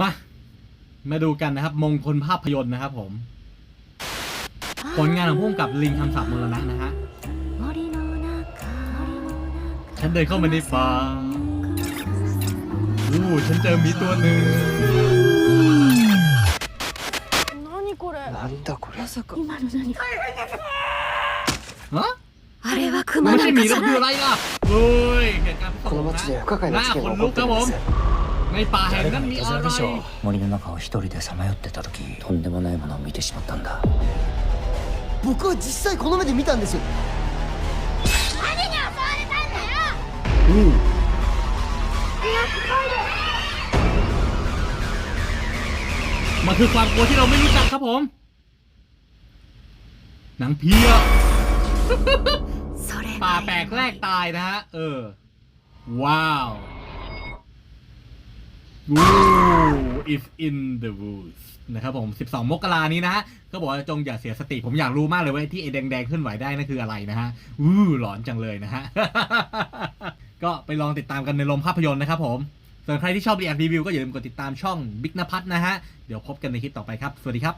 มา มาดูกันนะครับ มงคลภาพยนตร์นะครับผม ผลงานของพุ่มกับลิงคำสาปมรณะนะฮะ ฉันเดินเข้ามาในป่าอู้ฉันเจอหมีตัวหนึ่ง 何これなんだこれまさか今の何か ฮะ あれはク มัน マ ไม่ な ใช่ ん หมี かじ แล้ว ゃ คือ な อะไร い ล่ะเฮ้ยเหตุการณ์ この町で不可解な事件が起こってるんです ในป่าแห่งนั้นมีอะไร 森の中を一人でさまよってた時とんでもないものを見てしまったんだ僕は実際この目で見たんですよมันคือความกลัวที่เราไม่รู้จักครับผม หนังเพีย それ ป่า が แปลกแรกตายนะฮะ เออ ว้าว วู if in the woods นะครับผม 12 มกรานี้นะฮะก็บอกว่าจงอย่าเสียสติ ผมอยากรู้มากเลยว่าที่ไอ้แดงๆขึ้นไหวได้นั่นคืออะไรนะฮะวู้หลอนจังเลยนะฮะ ก็ไปลองติดตามกันในโรงภาพยนตร์นะครับผม ส่วนใครที่ชอบรีแอครีวิวก็อย่าลืมกดติดตามช่องบิ๊กนภัทรนะฮะ เดี๋ยวพบกันในคลิปต่อไปครับ สวัสดีครับ